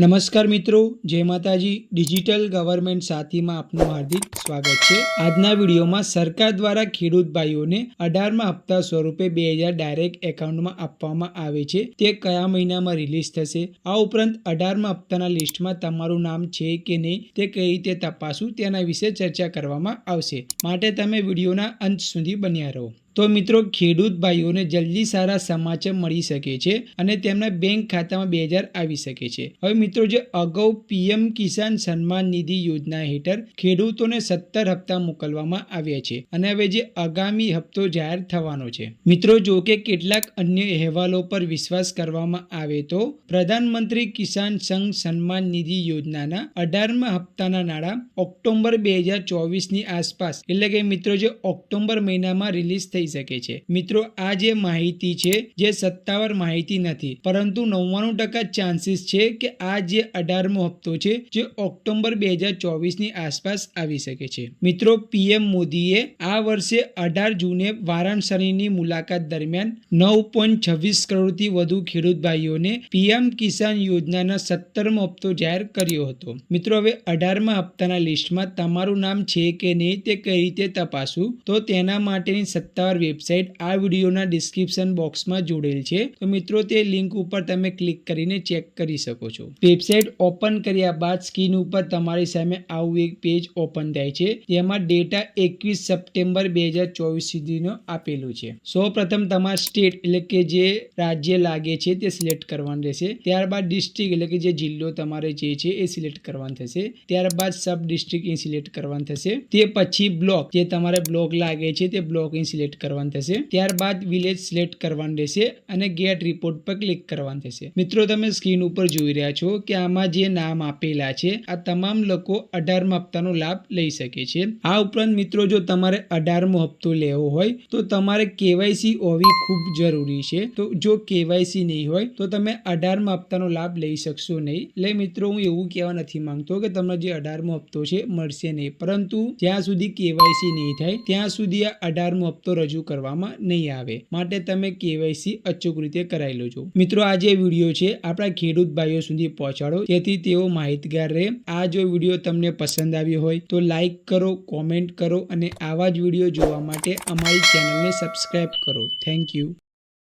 નમસ્કાર મિત્રો, જય માતાજી. ડિજિટલ ગવર્મેન્ટ સાથીમાં આપનું હાર્દિક સ્વાગત છે. આજના વિડીયોમાં સરકાર દ્વારા ખેડૂત ભાઈઓને અઢારમા હપ્તા સ્વરૂપે બે હજાર ડાયરેક્ટ એકાઉન્ટમાં આપવામાં આવે છે. તે કયા મહિનામાં રિલીઝ થશે? આ ઉપરાંત અઢારમા હપ્તાના લિસ્ટમાં તમારું નામ છે કે નહીં, તે કઈ રીતે તપાસવું, તેના વિશે ચર્ચા કરવામાં આવશે. માટે તમે વિડીયોના અંત સુધી બન્યા રહો. તો મિત્રો, ખેડૂત ભાઈઓને જલ્દી સારા સમાચાર મળી શકે છે અને તેમના બેંક ખાતામાં બે હજાર આવી શકે છે. હવે મિત્રો, જે અગાઉ પીએમ કિસાન સન્માન નિધિ યોજના હેઠળ ખેડૂતોને સત્તર હપ્તા મોકલવામાં આવ્યા છે અને હવે જે આગામી હપ્તો જાહેર થવાનો છે. મિત્રો, જો કે કેટલાક અન્ય અહેવાલો પર વિશ્વાસ કરવામાં આવે તો પ્રધાનમંત્રી કિસાન સંઘ સન્માન નિધિ યોજનાના અઢારમા હપ્તાના નાણાં ઓક્ટોબર બે હજાર ચોવીસની આસપાસ, એટલે કે મિત્રો, જે ઓક્ટોબર મહિનામાં રિલીઝ થઈ શકે છે. મિત્રો, આ જે માહિતી છે, જે સત્તાવાર માહિતી નથી, પરંતુ નવ્વાણું ટકા ચાન્સીસ છે કે આ જે અઢારમો હપ્તો છે, જે ઓક્ટોબર બે હજાર ચોવીસની આસપાસ આવી શકે છે. મિત્રો, પીએમ મોદીએ આ વર્ષે અઢાર જૂને વારાણસીની મુલાકાત દરમિયાન નવ પોઈન્ટ છવ્વીસ કરોડથી વધુ ખેડૂત ભાઈઓને પીએમ કિસાન યોજનાના સત્તરમો હપ્તો જાહેર કર્યો હતો. મિત્રો, હવે અઢારમા હપ્તાના લિસ્ટમાં તમારું નામ છે કે નહીં તે કઈ રીતે તપાસવું? તો તેના માટેની સત્તાવાર વેબસાઇટ આ વિડીયોના ડિસ્ક્રિપ્શન બોક્સમાં જોડેલ છે. તો મિત્રો, તે લિંક ઉપર તમે ક્લિક કરીને ચેક કરી શકો છો. વેબસાઇટ ઓપન કર્યા બાદ સ્ક્રીન ઉપર તમારી સામે આવું એક પેજ ઓપન થાય છે. તેમાં ડેટા એકવીસ સપ્ટેમ્બર બે હજાર ચોવીસ સુધીનો આપેલું છે. સૌ પ્રથમ તમારા સ્ટેટ એટલે કે જે રાજ્ય લાગે છે તે સિલેક્ટ કરવાનું રહેશે. ત્યારબાદ ડિસ્ટ્રિક્ટ એટલે કે જે જિલ્લો તમારે જે છે એ સિલેક્ટ કરવાનું થશે. ત્યારબાદ સબ ડિસ્ટ્રિક્ટ અહીં સિલેક્ટ કરવાનું થશે. તે પછી બ્લોક જે તમારે બ્લોક લાગે છે તે બ્લોક અહીં સિલેક્ટ કરવાનું થશે. ત્યારબાદ વિલેજ સિલેક્ટ કરવાનું રહેશે અને ગેટ રિપોર્ટ પર ક્લિક કરવાનું થશે. મિત્રો, તમે સ્ક્રીન ઉપર જોઈ રહ્યા છો કે આમાં જે નામ આપેલા છે, આ તમામ લોકો અઢારમા હપ્તાનો લાભ લઈ શકે છે. આ ઉપરાંત મિત્રો, જો તમારે અઢારમો હપ્તો લેવો હોય, તો તમારે કેવાયસી હોવી ખૂબ જરૂરી છે. તો જો કેવાયસી નહીં હોય, તો તમે અઢારમા હપ્તાનો લાભ લઈ શકશો નહીં. એટલે મિત્રો, હું એવું કહેવા નથી માંગતો કે તમને જે અઢારમો હપ્તો છે, મળશે નહીં. પરંતુ જ્યાં સુધી કેવાયસી નહીં થાય, ત્યાં સુધી આ અઢારમો હપ્તો રજૂ કરવામાં નહીં આવે. માટે તમે કેવાયસી અચૂક રીતે કરાવી લેજો. મિત્રો, આ જે વીડિયો છે, આપણા ખેડૂત ભાઈઓ સુધી પહોંચાડો. જેથી તેઓ માહિતગાર રહે. આ જો વીડિયો તમને પસંદ આવ્યો હોય, તો લાઈક કરો, કોમેન્ટ કરો અને આવા જ વીડિયો જોવા માટે અમારી ચેનલને સબસ્ક્રાઈબ કરો. Thank you.